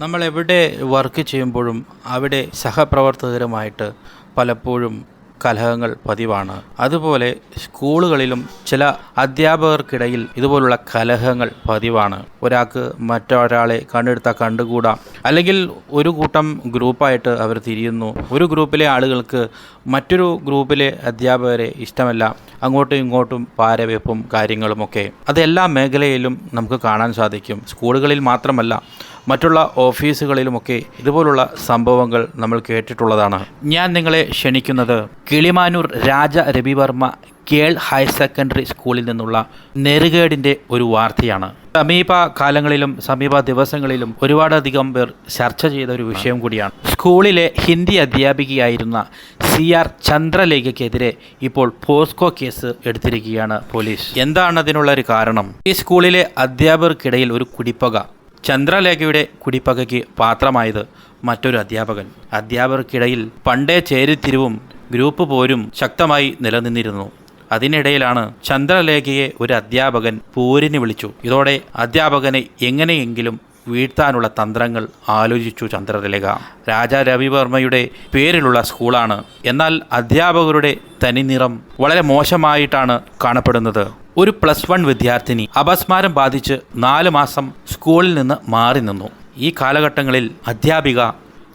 നമ്മൾ എവിടെ വർക്ക് ചെയ്യുമ്പോഴും അവിടെ സഹപ്രവർത്തകരുമായിട്ട് പലപ്പോഴും കലഹങ്ങൾ പതിവാണ്. അതുപോലെ സ്കൂളുകളിലും ചില അധ്യാപകർക്കിടയിൽ ഇതുപോലുള്ള കലഹങ്ങൾ പതിവാണ്. ഒരാൾക്ക് മറ്റൊരാളെ കണ്ടെടുത്താൽ കണ്ടുകൂടാം. അല്ലെങ്കിൽ ഒരു കൂട്ടം ഗ്രൂപ്പായിട്ട് അവർ തിരിയുന്നു. ഒരു ഗ്രൂപ്പിലെ ആളുകൾക്ക് മറ്റൊരു ഗ്രൂപ്പിലെ അധ്യാപകരെ ഇഷ്ടമല്ല. അങ്ങോട്ടും ഇങ്ങോട്ടും പാരവെപ്പും കാര്യങ്ങളുമൊക്കെ. അതെല്ലാ മേഖലയിലും നമുക്ക് കാണാൻ സാധിക്കും. സ്കൂളുകളിൽ മാത്രമല്ല മറ്റുള്ള ഓഫീസുകളിലുമൊക്കെ ഇതുപോലുള്ള സംഭവങ്ങൾ നമ്മൾ കേട്ടിട്ടുള്ളതാണ്. ഞാൻ നിങ്ങളെ ക്ഷണിക്കുന്നത് Kilimanoor Raja Ravivarma girls higher secondary സ്കൂളിൽ നിന്നുള്ള നെറുകേടിന്റെ ഒരു വാർത്തയാണ്. സമീപ കാലങ്ങളിലും സമീപ ദിവസങ്ങളിലും ഒരുപാടധികം പേർ ചർച്ച ചെയ്ത ഒരു വിഷയം കൂടിയാണ്. സ്കൂളിലെ ഹിന്ദി അധ്യാപികയായിരുന്ന സി ആർ ചന്ദ്രലേഖയ്ക്കെതിരെ ഇപ്പോൾ പോസ്കോ കേസ് എടുത്തിരിക്കുകയാണ് പോലീസ്. എന്താണ് അതിനുള്ള ഒരു കാരണം? ഈ സ്കൂളിലെ അധ്യാപകർക്കിടയിൽ ഒരു കുടിപ്പക ചന്ദ്രലേഖയുടെ കുടിപ്പകയ്ക്ക് പാത്രമായത് മറ്റൊരു അധ്യാപകൻ. അധ്യാപകർക്കിടയിൽ പണ്ടേ ചേരിത്തിരിവും ഗ്രൂപ്പ് പോരും ശക്തമായി നിലനിന്നിരുന്നു. അതിനിടയിലാണ് ചന്ദ്രലേഖയെ ഒരു അധ്യാപകൻ പോരിന് വിളിച്ചു. ഇതോടെ അധ്യാപകനെ എങ്ങനെയെങ്കിലും വീഴ്ത്താനുള്ള തന്ത്രങ്ങൾ ആലോചിച്ചു ചന്ദ്രലേഖ. രാജാ രവിവർമ്മയുടെ പേരിലുള്ള സ്കൂളാണ്. എന്നാൽ അധ്യാപകരുടെ തനിനിറം വളരെ മോശമായിട്ടാണ് കാണപ്പെടുന്നത്. ഒരു പ്ലസ് വൺ വിദ്യാർത്ഥിനി അപസ്മാരം ബാധിച്ച് നാല് മാസം സ്കൂളിൽ നിന്ന് മാറി നിന്നു. ഈ കാലഘട്ടങ്ങളിൽ അധ്യാപിക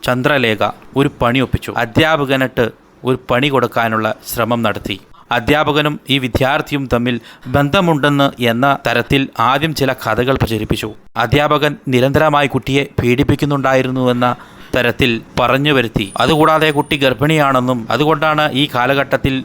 ചന്ദ്രലേഖ ഒരു പണി ഒപ്പിച്ചു. അധ്യാപകനിട്ട് ഒരു പണി കൊടുക്കാനുള്ള ശ്രമം നടത്തി. അധ്യാപകനും ഈ വിദ്യാർത്ഥിയും തമ്മിൽ ബന്ധമുണ്ടെന്ന് എന്ന തരത്തിൽ ആദ്യം ചില കഥകൾ പ്രചരിപ്പിച്ചു. അധ്യാപകൻ നിരന്തരമായി കുട്ടിയെ പീഡിപ്പിക്കുന്നുണ്ടായിരുന്നുവെന്ന തരത്തിൽ പറഞ്ഞു വരുത്തി. അതുകൂടാതെ കുട്ടി ഗർഭിണിയാണെന്നും അതുകൊണ്ടാണ് ഈ കാലഘട്ടത്തിൽ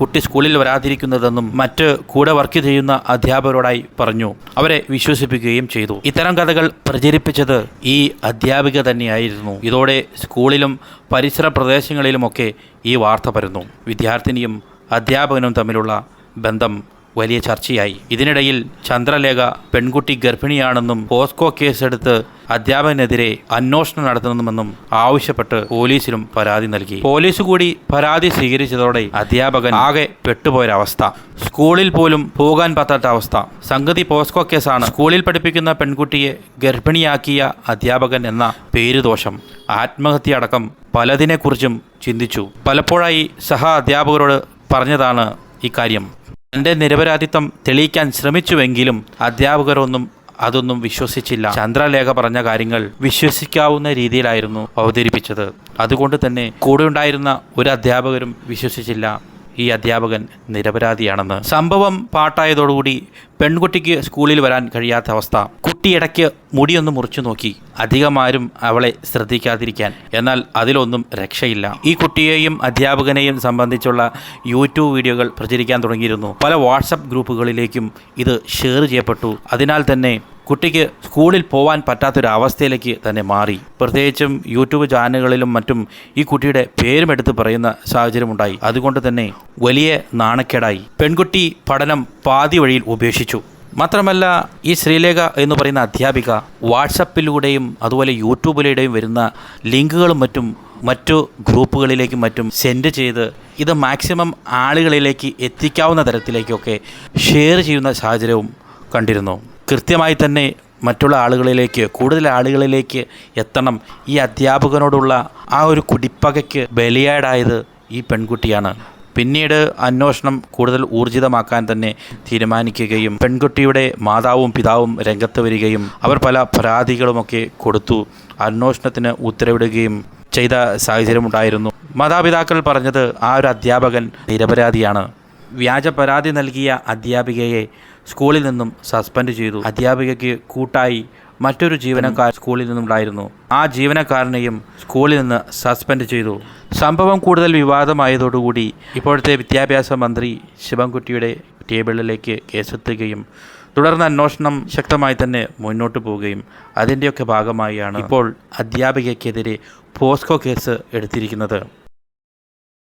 കുട്ടി സ്കൂളിൽ വരാതിരിക്കുന്നതെന്നും മറ്റ് കൂടെ വർക്ക് ചെയ്യുന്ന അധ്യാപകരോടായി പറഞ്ഞു. അവരെ വിശ്വസിപ്പിക്കുകയും ചെയ്തു. ഇത്തരം കഥകൾ പ്രചരിപ്പിച്ചത് ഈ അധ്യാപിക തന്നെയായിരുന്നു. ഇതോടെ സ്കൂളിലും പരിസര പ്രദേശങ്ങളിലുമൊക്കെ ഈ വാർത്ത പരന്നു. വിദ്യാർത്ഥിനിയും അധ്യാപകനും തമ്മിലുള്ള ബന്ധം വലിയ ചർച്ചയായി. ഇതിനിടയിൽ ചന്ദ്രലേഖ പെൺകുട്ടി ഗർഭിണിയാണെന്നും പോസ്കോ കേസെടുത്ത് അധ്യാപകനെതിരെ അന്വേഷണം നടത്തണമെന്നും ആവശ്യപ്പെട്ട് പോലീസിലും പരാതി നൽകി. പോലീസ് കൂടി പരാതി സ്വീകരിച്ചതോടെ അധ്യാപകൻ ആകെ പെട്ടുപോയൊരവസ്ഥ സ്കൂളിൽ പോലും പോകാൻ പറ്റാത്ത അവസ്ഥ. സംഗതി പോസ്കോ കേസാണ്. സ്കൂളിൽ പഠിപ്പിക്കുന്ന പെൺകുട്ടിയെ ഗർഭിണിയാക്കിയ അധ്യാപകൻ എന്ന പേരുദോഷം ആത്മഹത്യ അടക്കം പലതിനെക്കുറിച്ചും ചിന്തിച്ചു. പലപ്പോഴായി സഹ അധ്യാപകരോട് പറഞ്ഞതാണ് ഇക്കാര്യം. തന്റെ നിരപരാധിത്വം തെളിയിക്കാൻ ശ്രമിച്ചുവെങ്കിലും അധ്യാപകരൊന്നും അതൊന്നും വിശ്വസിച്ചില്ല. ചന്ദ്രലേഖ പറഞ്ഞ കാര്യങ്ങൾ വിശ്വസിക്കാവുന്ന രീതിയിലായിരുന്നു അവതരിപ്പിച്ചത്. അതുകൊണ്ട് തന്നെ കൂടെ ഉണ്ടായിരുന്ന ഒരു അധ്യാപകരും വിശ്വസിച്ചില്ല. ഈ അധ്യാപകൻ നിരപരാധിയാണെന്ന്. സംഭവം പാട്ടായതോടുകൂടി പെൺകുട്ടിക്ക് സ്കൂളിൽ വരാൻ കഴിയാത്ത അവസ്ഥ. കുട്ടി ഇടയ്ക്ക് മുടിയൊന്ന് മുറിച്ചു നോക്കി. അധികമാരും അവളെ ശ്രദ്ധിക്കാതിരിക്കാൻ. എന്നാൽ അതിലൊന്നും രക്ഷയില്ല. ഈ കുട്ടിയെയും അധ്യാപകനെയും സംബന്ധിച്ചുള്ള യൂട്യൂബ് വീഡിയോകൾ പ്രചരിക്കാൻ തുടങ്ങിയിരുന്നു. പല വാട്സപ്പ് ഗ്രൂപ്പുകളിലേക്കും ഇത് ഷെയർ ചെയ്യപ്പെട്ടു. അതിനാൽ തന്നെ കുട്ടിക്ക് സ്കൂളിൽ പോകാൻ പറ്റാത്തൊരവസ്ഥയിലേക്ക് തന്നെ മാറി. പ്രത്യേകിച്ചും യൂട്യൂബ് ചാനലുകളിലും മറ്റും ഈ കുട്ടിയുടെ പേരും എടുത്ത് പറയുന്ന സാഹചര്യമുണ്ടായി. അതുകൊണ്ട് തന്നെ വലിയ നാണക്കേടായി. പെൺകുട്ടി പഠനം പാതി വഴിയിൽ ഉപേക്ഷിച്ചു. മാത്രമല്ല ഈ ശ്രീലേഖ എന്ന് പറയുന്ന അധ്യാപിക വാട്സപ്പിലൂടെയും അതുപോലെ യൂട്യൂബിലൂടെയും വരുന്ന ലിങ്കുകളും മറ്റും മറ്റു ഗ്രൂപ്പുകളിലേക്കും മറ്റും സെൻഡ് ചെയ്ത് ഇത് മാക്സിമം ആളുകളിലേക്ക് എത്തിക്കാവുന്ന തരത്തിലേക്കൊക്കെ ഷെയർ ചെയ്യുന്ന സാഹചര്യവും കണ്ടിരുന്നു. കൃത്യമായി തന്നെ മറ്റുള്ള ആളുകളിലേക്ക് കൂടുതൽ ആളുകളിലേക്ക് എത്തണം. ഈ അധ്യാപകനോടുള്ള ആ ഒരു കുടിപ്പകയ്ക്ക് ബലിയാടായത് ഈ പെൺകുട്ടിയാണ്. പിന്നീട് അന്വേഷണം കൂടുതൽ ഊർജിതമാക്കാൻ തന്നെ തീരുമാനിക്കുകയും പെൺകുട്ടിയുടെ മാതാവും പിതാവും രംഗത്ത് വരികയും അവർ പല പരാതികളുമൊക്കെ കൊടുത്തു. അന്വേഷണത്തിന് ഉത്തരവിടുകയും ചെയ്ത സാഹചര്യമുണ്ടായിരുന്നു. മാതാപിതാക്കൾ പറഞ്ഞത് ആ ഒരു അധ്യാപകൻ നിരപരാധിയാണ്. വ്യാജ പരാതി നൽകിയ അധ്യാപികയെ സ്കൂളിൽ നിന്നും സസ്പെൻഡ് ചെയ്തു. അധ്യാപികയ്ക്ക് കൂട്ടായി മറ്റൊരു ജീവനക്കാർ സ്കൂളിൽ നിന്നുണ്ടായിരുന്നു ആ ജീവനക്കാരനെയും സ്കൂളിൽ നിന്ന് സസ്പെൻഡ് ചെയ്തു. സംഭവം കൂടുതൽ വിവാദമായതോടുകൂടി ഇപ്പോഴത്തെ വിദ്യാഭ്യാസ മന്ത്രി ശിവൻകുട്ടിയുടെ ടേബിളിലേക്ക് കേസെത്തുകയും തുടർന്ന് അന്വേഷണം ശക്തമായി തന്നെ മുന്നോട്ട് പോവുകയും അതിന്റെയൊക്കെ ഭാഗമായാണ് ഇപ്പോൾ അധ്യാപികയ്ക്കെതിരെ പോസ്കോ കേസ് എടുത്തിരിക്കുന്നത്.